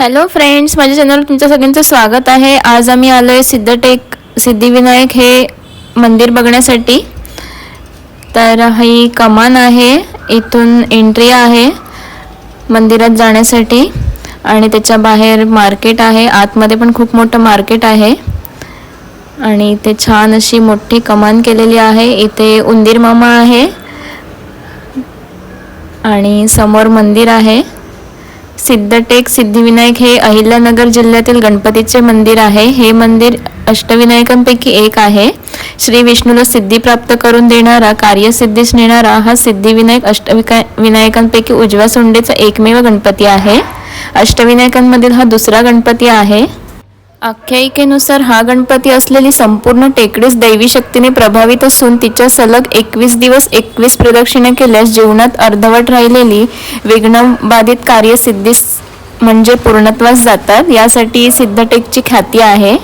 Hello friends माझ्या चॅनलवर तुमचं सगळ्यांचं स्वागत आहे. आज आम्ही आलो आहे सिद्धटेक सिद्धिविनायक हे मंदिर बघण्यासाठी. तर ही कमान आहे. इथून एंट्री आहे मंदिरात जाण्यासाठी. आणि त्याच्या बाहेर मार्केट आहे. आतमध्ये पण खूप मोठं मार्केट आहे. आणि इथे छान अशी मोठी कमान केलेली आहे. इथे उंदीर मामा आहे. आणि समोर मंदिर आहे. सिद्धटेक सिद्धिविनायक हे अहिल्यानगर जिल्ह्यातील गणपतीचे मंदिर आहे. हे मंदिर अष्टविनायकांपैकी एक आहे. श्री विष्णूला सिद्धी प्राप्त करून देणारा कार्यसिद्धीस नेणारा हा सिद्धिविनायक अष्टविका विनायकांपैकी उजव्या सोंडेचा एकमेव गणपती आहे. अष्टविनायकांमधील हा दुसरा गणपती आहे. आख्यायिकेनुसार हा गणपती असलेली संपूर्ण टेकडीच दैवी शक्तीने प्रभावित असून तिच्या सलग एकवीस दिवस एकवीस प्रदक्षिणा केल्यास जीवनात अर्धवट राहिलेली विघ्नबाधित कार्य सिद्धीस म्हणजे पूर्णत्वास जातात. यासाठी सिद्धटेकची ख्याती आहे.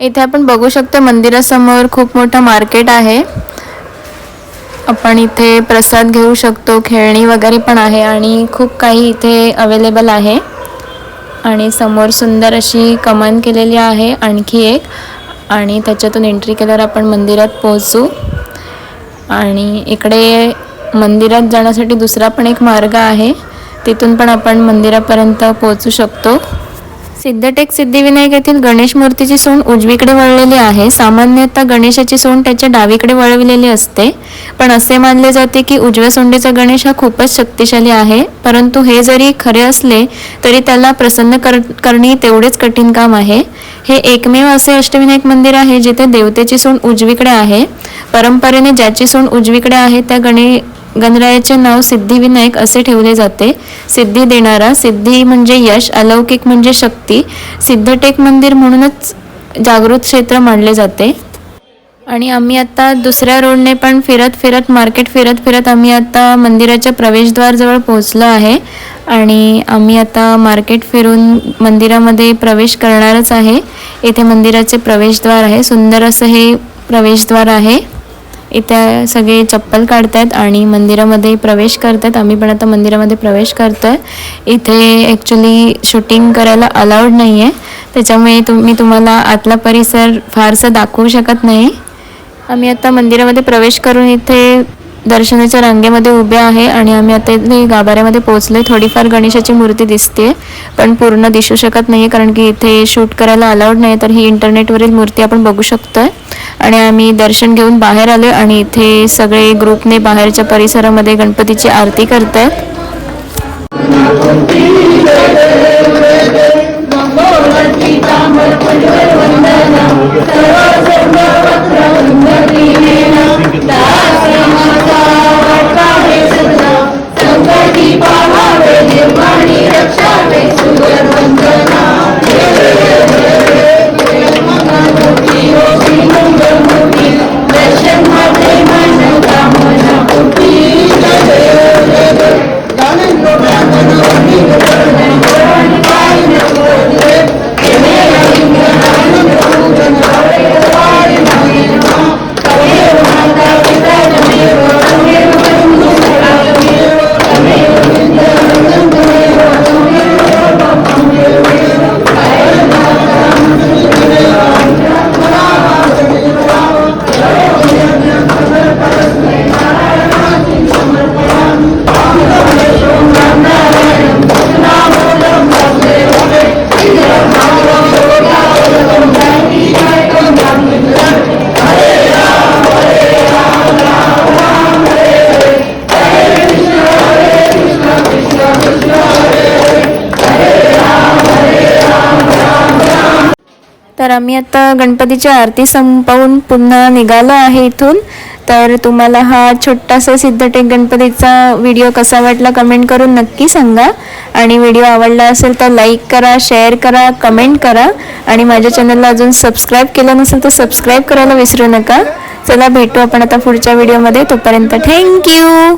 इथे आपण बघू शकतो मंदिरासमोर खूप मोठं मार्केट आहे. आपण इथे प्रसाद घेऊ शकतो खेळणी वगैरे पण आहे आणि खूप काही इथे अवेलेबल आहे. आणि समोर सुंदर अशी कमान केलेली आहे आणखी एक. आणि त्याच्यातून एंट्री केल्यावर आपण मंदिरात पोहोचू. आणि इकडे मंदिरात जाण्यासाठी दुसरा पण एक मार्ग आहे. तिथून पण आपण मंदिरापर्यंत पोहोचू शकतो. सिद्धटेक सिद्धिविनायक येथील गणेश मूर्तीची सोंड उजवीकडे वळलेली आहे. सामान्यतः गणेशाची सोंड त्याच्या डावीकडे वळविलेली असते. पण असे मानले जाते की उजव्या सोंडीचा गणेश हा खूपच शक्तिशाली आहे. परंतु हे जरी खरे असले तरी त्याला प्रसन्न कर करणे तेवढेच कठीण काम आहे. हे एकमेव असे अष्टविनायक मंदिर आहे जिथे देवतेची सोंड उजवीकडे आहे. परंपरेने ज्याची सोंड उजवीकडे आहे त्या गणे गणरायाचे नाव सिद्धिविनायक असे ठेवले जाते. सिद्धी देणारा सिद्धी म्हणजे यश अलौकिक म्हणजे शक्ती सिद्धटेक मंदिर म्हणूनच जागृत क्षेत्र मानले जाते. आणि आम्ही आता दुसऱ्या रोडने पण फिरत फिरत मार्केट फिरत फिरत आम्ही आता मंदिराच्या प्रवेशद्वारजवळ पोहोचलो आहे. आणि आम्ही आता मार्केट फिरून मंदिरामध्ये प्रवेश करणारच आहे. इथे मंदिराचे प्रवेशद्वार आहे. सुंदर असं हे प्रवेशद्वार आहे. इथे सगळे चप्पल काढतायत आणि मंदिरामध्ये प्रवेश करतायत. आम्ही पण आता मंदिरामध्ये प्रवेश करतोय. इथे ॲक्च्युली शूटिंग करायला अलाउड नाही आहे त्याच्यामुळे तुम मी तुम्हाला आतला परिसर फारसा दाखवू शकत नाही. आम्ही आता मंदिरामध्ये प्रवेश करून इथे दर्शनाच्या रांगेमध्ये उभे आहे आणि आम्ही आता इथे गाभाऱ्यामध्ये पोहोचले थोडीफार गणेशाची मूर्ती दिसते पण पूर्ण दिसू शकत नाही कारण की इथे शूट करायला अलाउड नाही तर ही इंटरनेटवरील मूर्ती आपण बघू शकतोय. आणि आम्ही दर्शन घेऊन बाहेर आलो आणि इथे सगळे ग्रुपने बाहेरच्या परिसरामध्ये गणपतीची आरती करतायत. तर आम्ही आता गणपतीची आरती संपवून पुन्हा निघालो आहे इथून. तर तुम्हाला हा छोटासा सिद्धटेक गणपतीचा व्हिडिओ कसा वाटला कमेंट करून नक्की सांगा. आणि व्हिडिओ आवडला असेल तर लाईक करा शेअर करा कमेंट करा. आणि माझ्या चॅनलला अजून सबस्क्राईब केलं नसेल तर सबस्क्राईब करायला विसरू नका. चला भेटू आपण आता पुढच्या व्हिडिओमध्ये. तोपर्यंत थँक्यू!